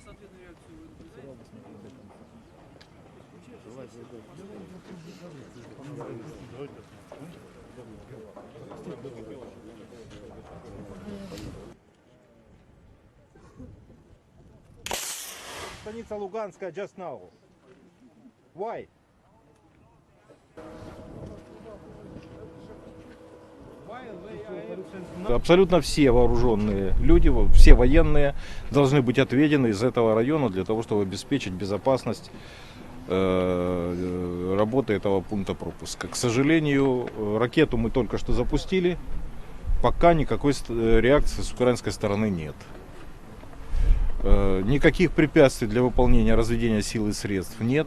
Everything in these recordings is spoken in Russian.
сейчас ответную реакцию вы наблюдаете? Станица Луганская just now. Why? Абсолютно все вооруженные люди, все военные должны быть отведены из этого района для того, чтобы обеспечить безопасность э, работы этого пункта пропуска. К сожалению, э, ракету мы только что запустили, пока никакой э, реакции с украинской стороны нет. Э, Никаких препятствий для выполнения разведения сил и средств нет.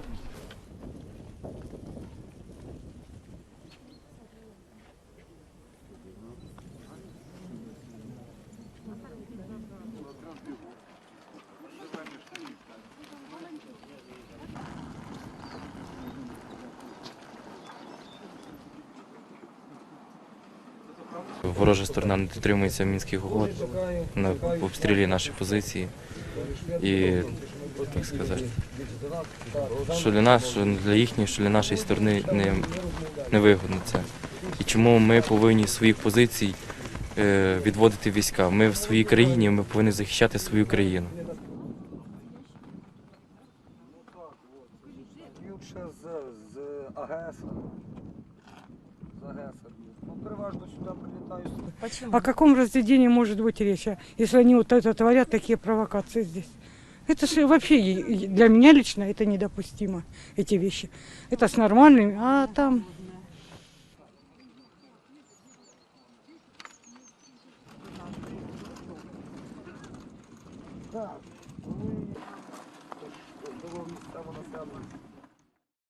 Ворожа сторона не дотримується мінських угод, на обстрілює наші позиції. І так сказати, що для нас, що для їхньої, що для нашої сторони не, не вигодно це. І чому ми повинні своїх позицій е, відводити війська? Ми в своїй країні, ми повинні захищати свою країну. З, з АГС. З АГС переважно сюди прилітають. О каком разведении может быть речь, а, если они вот это творят, такие провокации здесь? Это же вообще для меня лично это недопустимо, эти вещи. Это с нормальными, а там... Так,